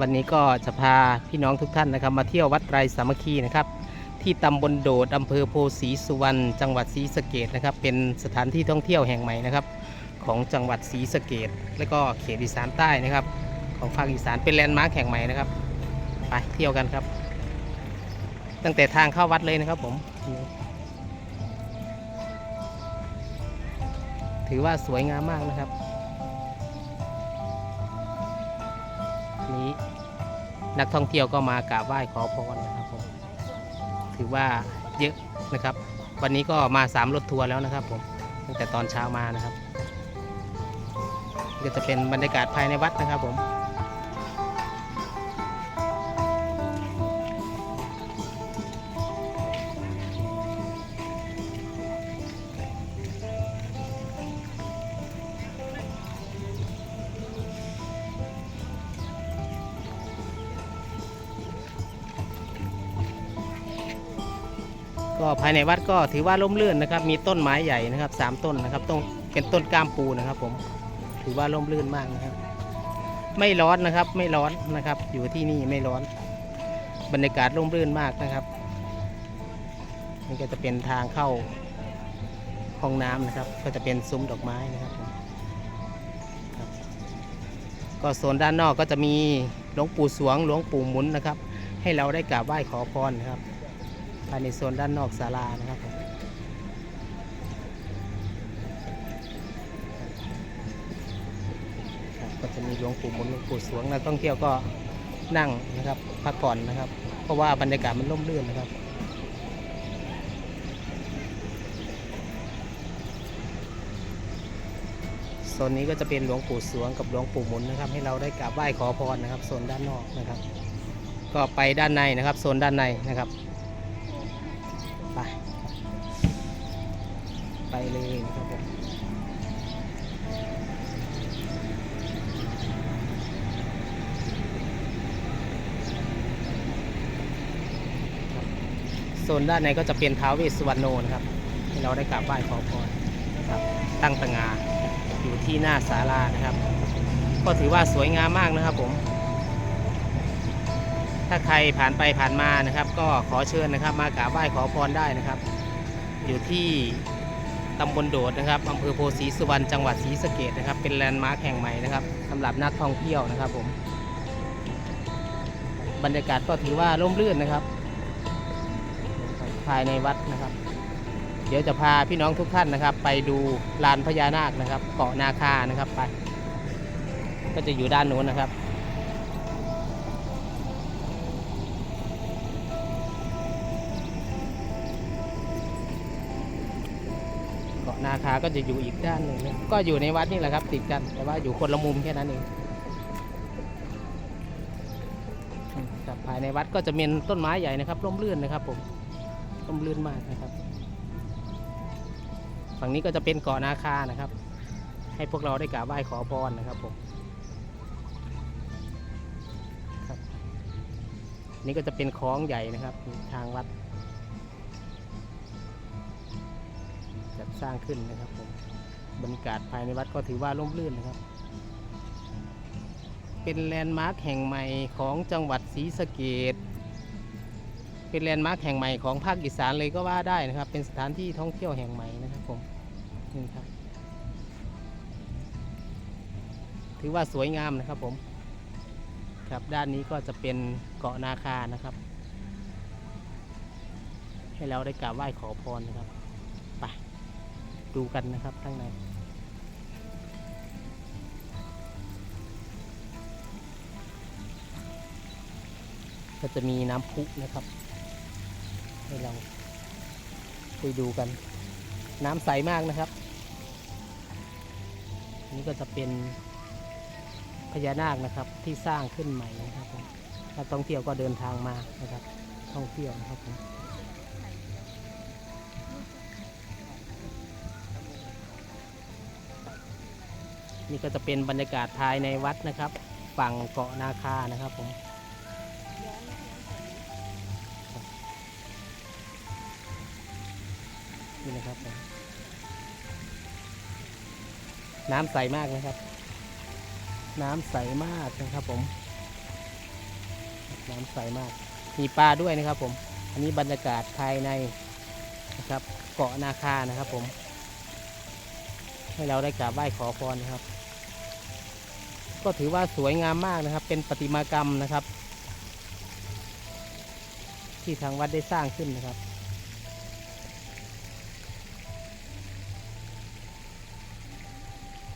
วันนี้ก็จะพาพี่น้องทุกท่านนะครับ มาเที่ยววัดไตรสามัคคีนะครับ ที่ตำบลโดดอำเภอโพสีสุวรรณจังหวัดศรีสะเกดนะครับ เป็นสถานที่ท่องเที่ยวแห่งใหม่นะครับ ของจังหวัดศรีสะเกดและก็เขตอีสานใต้นะครับ ของภาคอีสานเป็นแลนด์มาร์คแห่งใหม่นะครับไปเที่ยวกันครับ ตั้งแต่ทางเข้าวัดเลยนะครับผม ถือว่าสวยงามมากนะครับ นักท่องเที่ยวก็มากราบไหว้ขอพรนะครับผมถือว่าเยอะนะครับ วันนี้ก็มาสามรถทัวร์แล้วนะครับผมตั้งแต่ตอนเช้ามานะครับ ก็จะเป็นบรรยากาศภายในวัดนะครับผม ก็ภายในวัดก็ถือว่าร่มรื่นนะครับ มีต้นไม้ใหญ่นะครับสามต้นนะครับต้นเป็นต้นกล้ามปูนะครับผมถือว่าร่มรื่นมากนะครับ ไม่ร้อนนะครับไม่ร้อนนะครับ อยู่ที่นี่ไม่ร้อน บรรยากาศร่มรื่นมากนะครับนี่ก็จะเป็นทางเข้าห้องน้ำนะครับ ก็จะเป็นซุ้มดอกไม้นะครับผมครับก็โซนด้านนอกก็จะมีหลวงปู่สวงหลวงปู่หมุนนะครับ ให้เราได้กราบไหว้ขอพรนะครับ ภายในโซนด้านนอกศาลานะครับผมก็จะมีหลวงปู่มุนหลวงปู่สวงนักท่องเที่ยวก็นั่งนะครับพักผ่อนนะครับ เพราะว่าบรรยากาศมันร่มรื่นนะครับโซนนี้ก็จะเป็นหลวงปู่สวงกับหลวงปู่มุนนะครับ ให้เราได้กราบไหว้ขอพรนะครับโซนด้านนอกนะครับ ก็ไปด้านในนะครับโซนด้านในนะครับ ไปเลยนะครับผมโซนด้านในก็จะเป็นท้าวเวสสุวรรณโนนะครับให้เราได้กราบไหว้ขอพรครับตั้งตงาอยู่ที่หน้าศาลานะครับ ก็ถือว่าสวยงามมากนะครับผม ถ้าใครผ่านไปผ่านมานะครับ ก็ขอเชิญนะครับ มากราบไหว้ขอพรได้นะครับ อยู่ที่ ตำบลโดดนะครับอำเภอโพสีสุวรรณจังหวัดศรีสะเกดนะครับ เป็นแลนด์มาร์คแห่งใหม่นะครับสำหรับนักท่องเที่ยวนะครับผม บรรยากาศก็ถือว่าร่มรื่นนะครับ ภายในวัดนะครับ เดี๋ยวจะพาพี่น้องทุกท่านนะครับ ไปดูลานพญานาคนะครับ เกาะนาคานะครับไป ก็จะอยู่ด้านโน้นนะครับ นาคาก็จะอยู่อีกด้านหนึ่งก็อยู่ในวัดนี่แหละครับ ติดกันแต่ว่าอยู่คนละมุมแค่นั้นเองครับภายในวัดก็จะเป็นต้นไม้ใหญ่นะครับร่มรื่นนะครับผมร่มรื่นมากนะครับ ฝั่งนี้ก็จะเป็นเกาะนาคานะครับ ให้พวกเราได้กราบไหว้ขอพรนะครับผมบนี่ก็จะเป็นคลองใหญ่นะครับ ทางวัด สร้างขึ้นนะครับผมบรรยากาศภายในวัดก็ถือว่าร่มรื่นนะครับ เป็นแลนด์มาร์คแห่งใหม่ของจังหวัดศรีสะเกดเป็นแลนด์มาร์คแห่งใหม่ของภาคอีสานเลยก็ว่าได้นะครับ เป็นสถานที่ท่องเที่ยวแห่งใหม่นะครับผมนี่ครับ ถือว่าสวยงามนะครับผมครับด้านนี้ก็จะเป็นเกาะนาคานะครับ ให้เราได้กราบไหว้ขอพรนะครับ ดูกันนะครับข้างในก็จะมีน้ำพุนะครับ ให้เราไปดูกัน น้ำใสมากนะครับ นี่ก็จะเป็นพญานาคนะครับที่สร้างขึ้นใหม่นะครับผมนักท่องเที่ยวก็เดินทางมานะครับ ท่องเที่ยวนะครับผม นี่ก็จะเป็นบรรยากาศภายในวัดนะครับ ฝั่งเกาะนาคานะครับผมนี่นะครับผมน้ำใสมากนะครับ น้ำใสมากนะครับผม น้ำใสมาก มีปลาด้วยนะครับผม อันนี้บรรยากาศภายในนะครับ เกาะนาคานะครับผม ให้เราได้กราบไหว้ขอพรนะครับ ก็ถือว่าสวยงามมากนะครับ เป็นประติมากรรมนะครับ ที่ทางวัดได้สร้างขึ้นนะครับ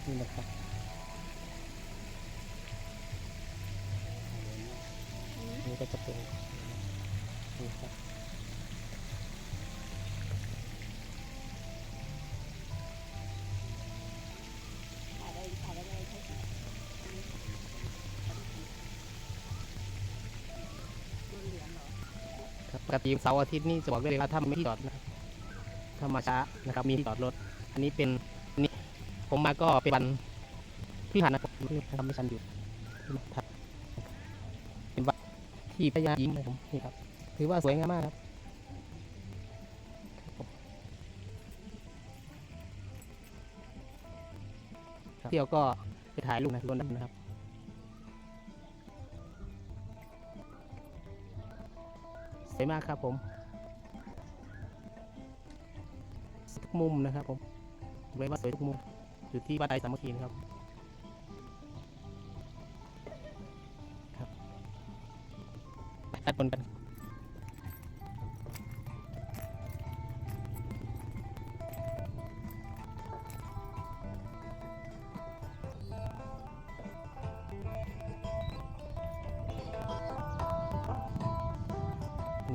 นี่นะครับนี่ก็จะเป็นนี่ครับ ปกติเสาร์อาทิตย์นี่จะบอกได้เลยว่าถ้าไม่ที่จอดนะครับถ้ามาช้านะครับมีที่จอดรถ อันนี้เป็นนนี้ผมมาก็เป็นวันพฤหัสนะครับทำไม่ชันอยู่ครับเป็นวัดที่พญายิ้มนะผมนี่ครับ ถือว่าสวยงามมากครับเที่ยวก็ไปถ่ายรูปนะบนนั้นนะครับ วยมากครับผมทุกมุมนะครับผมไว้ว่าสวยทุกมุมอยู่ที่วัดไตรสามัคคีนะครับครับตัดบนกัน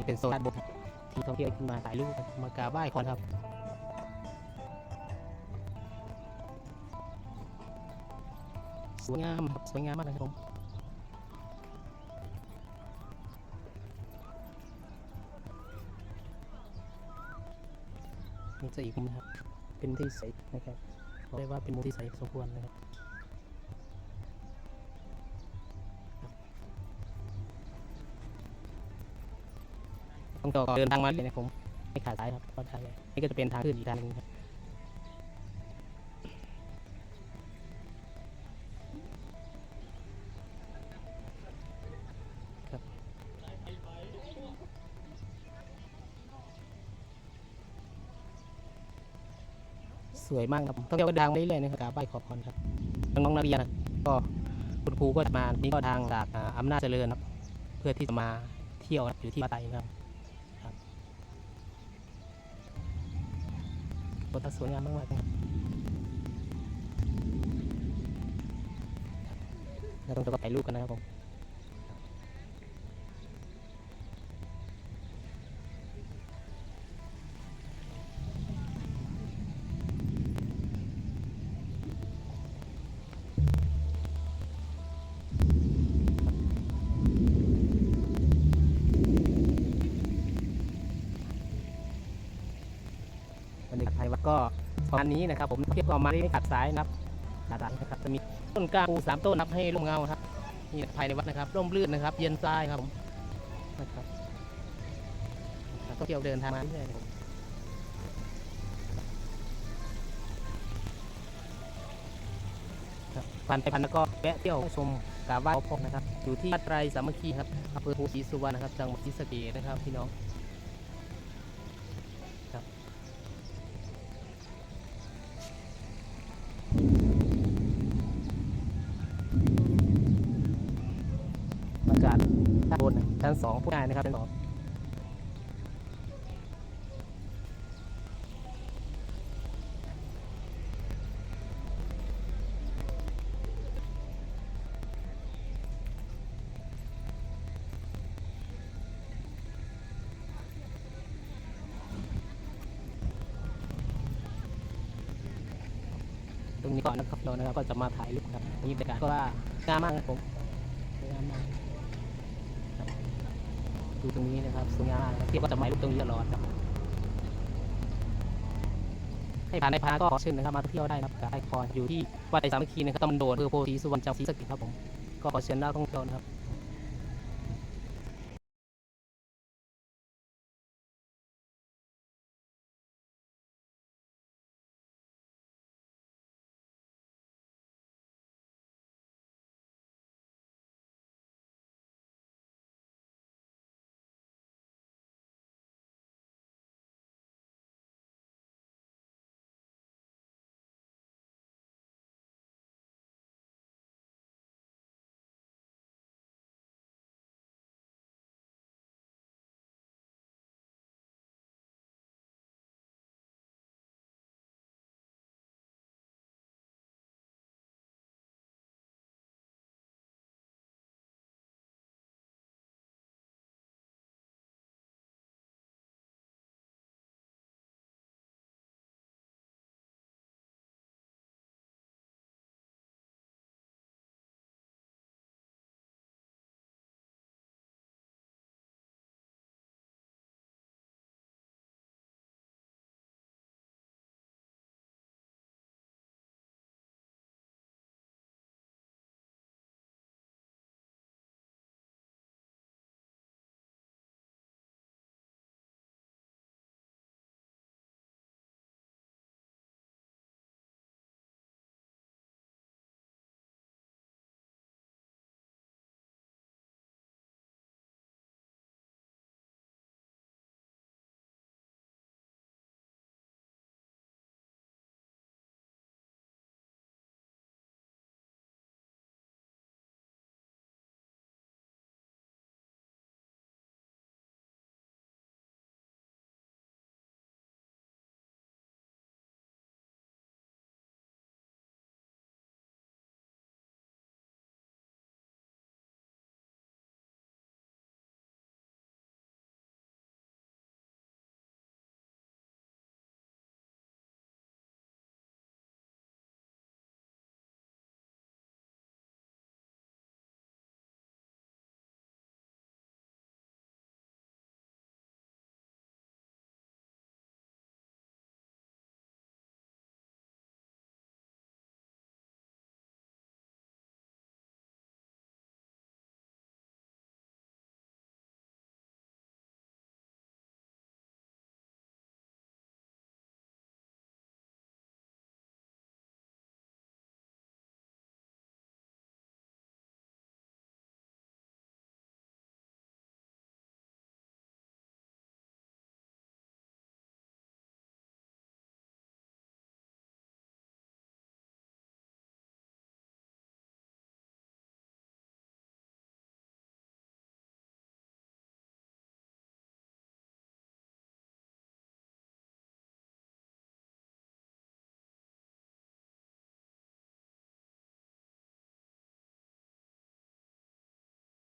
เป็นโซนด้านบนที่ท่องเที่ยวขึ้นมาถ่ายรูปมากราบไหว้ก่อนครับสวยงามสวยงามมากนะครับผมนี่จะอีกมุมนะครับ เป็นที่ใสนะครับบอกได้ว่าเป็นมุมที่ใสสมควรนะครับ ต้องต่อเดินทางมาเลยนะครับผม ไม่ขาดสายครับก็ทางเลยนี่ก็จะเป็นทางขึ้นอีกทางหนึงครับสวยมากครับต้องเที่ยวก็ดังไปเรื่อยๆนะครับกาบไหว้ขอพรครับน้องนักเรียนนะก็คุณครูก็จะมานี่ก็ทางจากอำนาจเจริญครับ เพื่อที่จะมาเที่ยวอยู่ที่วัดไตรนะครับ โอ้แต่สวยงามมากๆเลยเราต้องจะไปถ่ายรูปกันนะครับผม บรรยากาศภายวัดก็ประมาณนี้นะครับ ผมเทียบกับมาที่ขัดสายนะครับขาดสายนะครับจะมีต้นกล้าปูสามต้นนับให้ร่มเงาครับนี่ภายในวัดนะครับร่มรื่นนะครับ เย็นทรายครับผมนะครับนักท่องเที่ยวเดินทางมาเรื่อยๆครับผมครับผ่านไปผ่านก็แวะเที่ยวชมกาบไหว้ขอพรนะครับ อยู่ที่วัดไตรสามัคคีครับอำเภอภูศรีสุวรรณนะครับ จังหวัดศรีสะเกษนะครับพี่น้อง ชั้นสองผู้ง่ายนะครับชั้นสองตรงนี้ก่อนนะครับเรานะครับก็จะมาถ่ายรูปครับนี่บรรยากาศก็ว่างามมากนะครับผมสวยงามมาก ดูตรงนี้นะครับสวยงามมากนะครับที่ก็จะมารูปตรงนี้ตลอดครับให้ผ่านในพาก็ขอเชิญนะครับมาเที่ยวได้นะครับกับไอคอนอยู่ที่วัดไอสามัคคีนะครับตำบลโดนอำเภอโพธิสุวรรณจังหวัดศรีสะเกษครับผมก็ขอเชิญนักท่องเที่ยวนะครับ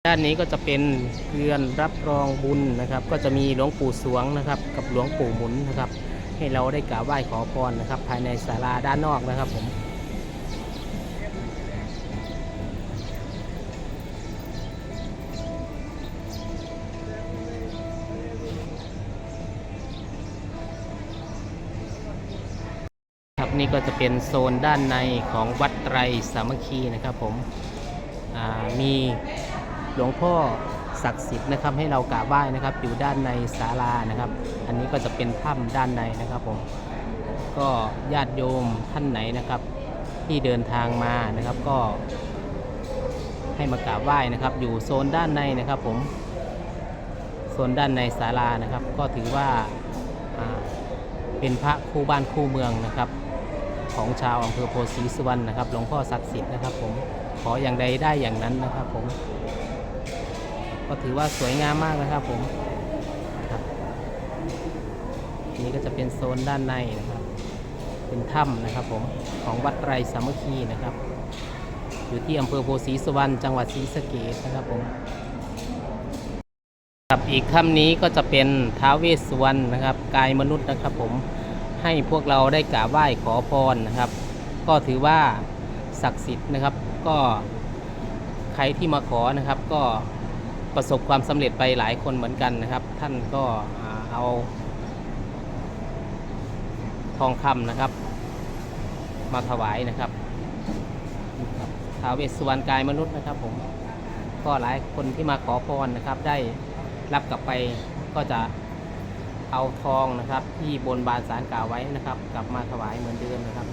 ด้านนี้ก็จะเป็นเรือนรับรองบุญนะครับ ก็จะมีหลวงปู่สวงนะครับ กับหลวงปู่หมุนนะครับ ให้เราได้กราบไหว้ขอพรนะครับ ภายในศาลาด้านนอกนะครับผมครับนี่ก็จะเป็นโซนด้านในของวัดไตรสามัคคีนะครับผมมี หลวงพ่อศักดิ์สิทธิ์นะครับให้เรากราบไหว้นะครับ อยู่ด้านในศาลานะครับ อันนี้ก็จะเป็นถ้ำด้านในนะครับผมก็ญาติโยมท่านไหนนะครับ ที่เดินทางมานะครับก็ ให้มากราบไหว้นะครับ อยู่โซนด้านในนะครับผมโซนด้านในศาลานะครับ ก็ถือว่าอ่าเป็นพระคู่บ้านคู่เมืองนะครับ ของชาวอำเภอโพธิ์ศรีสุวรรณนะครับหลวงพ่อศักดิ์สิทธิ์นะครับ ผมขออย่างใดได้อย่างนั้นนะครับผม ก็ถือว่าสวยงามมากนะครับผมครับนี่ก็จะเป็นโซนด้านในนะครับ เป็นถ้ำนะครับผมของวัดไตรสามัคคีนะครับ อยู่ที่อำเภอโพธิ์ศรีสวรรณจังหวัดศรีสะเกษนะครับผมครับอีกถ้ำนี้ก็จะเป็นท้าวเวสสุวรรณนะครับ กายมนุษย์นะครับผมให้พวกเราได้กราบไหว้ขอพรนะครับ ก็ถือว่าศักดิ์สิทธิ์นะครับ ก็ใครที่มาขอนะครับก็ ประสบความสำเร็จไปหลายคนเหมือนกันนะครับ ท่านก็เอาทองคำนะครับ มาถวายนะครับนะครับท้าวเวสสุวรรณกายมนุษย์นะครับ ผมก็หลายคนที่มาขอพรนะครับ ได้รับกลับไปก็จะเอาทองนะครับ ที่บนบานสารกล่าวไว้นะครับ กลับมาถวายเหมือนเดิมนะครับ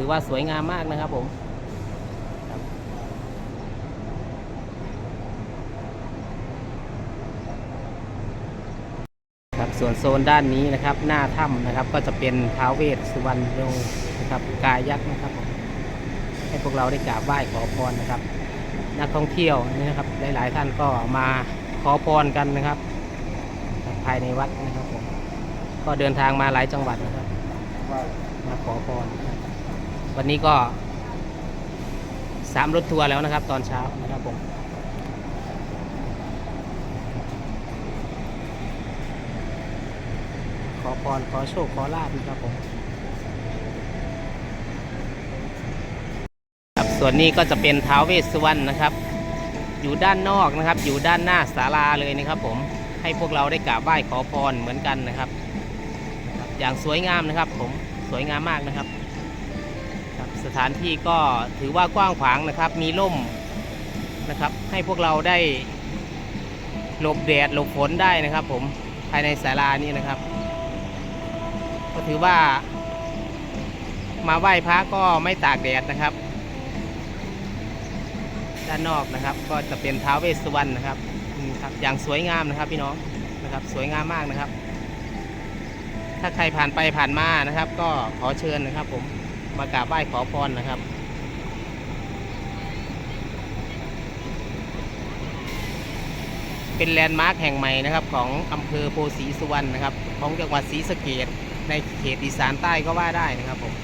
ถือว่าสวยงามมากนะครับผมครับส่วนโซนด้านนี้นะครับ หน้าถ้ำนะครับ ก็จะเป็นท้าวเวสสุวรรณโยนะครับกายยักษ์นะครับให้พวกเราได้กราบไหว้ขอพรนะครับ นักท่องเที่ยวนี่นะครับ หลายๆท่านก็มาขอพรกันนะครับ ภายในวัดนะครับผมก็เดินทางมาหลายจังหวัดนะครับมาขอพรนะครับ วันนี้ก็สามรถทัวร์แล้วนะครับ ตอนเช้านะครับผมขอพรขอโชค ขอลาบนะครับผมครับส่วนนี้ก็จะเป็นท้าวเวสสุวรรณนะครับ อยู่ด้านนอกนะครับ อยู่ด้านหน้าศาลาเลยนะครับผมให้พวกเราได้กราบไหว้ขอพรเหมือนกันนะครับ อย่างสวยงามนะครับผมสวยงามมากนะครับ สถานที่ก็ถือว่ากว้างขวางนะครับ มีร่มนะครับ ให้พวกเราได้หลบแดดหลบฝนได้นะครับ ผมภายในศาลานี้นะครับ ก็ถือว่า มาไหว้พระก็ไม่ตากแดดนะครับ ด้านนอกนะครับ ก็จะเป็นท้าวเวสสุวรรณนะครับครับอย่างสวยงามนะครับพี่น้องนะครับ สวยงามมากนะครับ ถ้าใครผ่านไปผ่านมานะครับ ก็ขอเชิญนะครับผม มากราบไหว้ขอพรนะครับเป็นแลนด์มาร์คแห่งใหม่นะครับของอำเภอโพสีสุวรรณนะครับ ของจังหวัดศรีสะเกษในเขตอีสานใต้ก็ว่าได้นะครับผม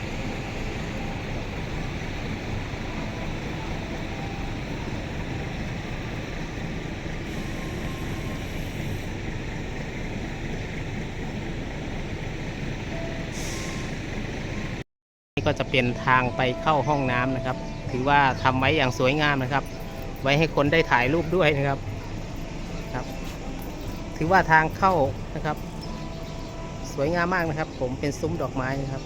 ก็จะเป็นทางไปเข้าห้องน้ำนะครับ ถือว่าทำไว้อย่างสวยงามนะครับ ไว้ให้คนได้ถ่ายรูปด้วยนะครับครับ ถือว่าทางเข้านะครับ สวยงามมากนะครับ ผมเป็นซุ้มดอกไม้นะครับ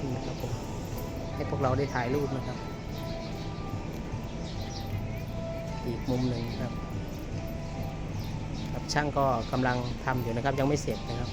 นี่นะครับผมให้พวกเราได้ถ่ายรูปนะครับ อีกมุมหนึ่งครับครับช่างก็กำลังทำอยู่นะครับ ยังไม่เสร็จนะครับ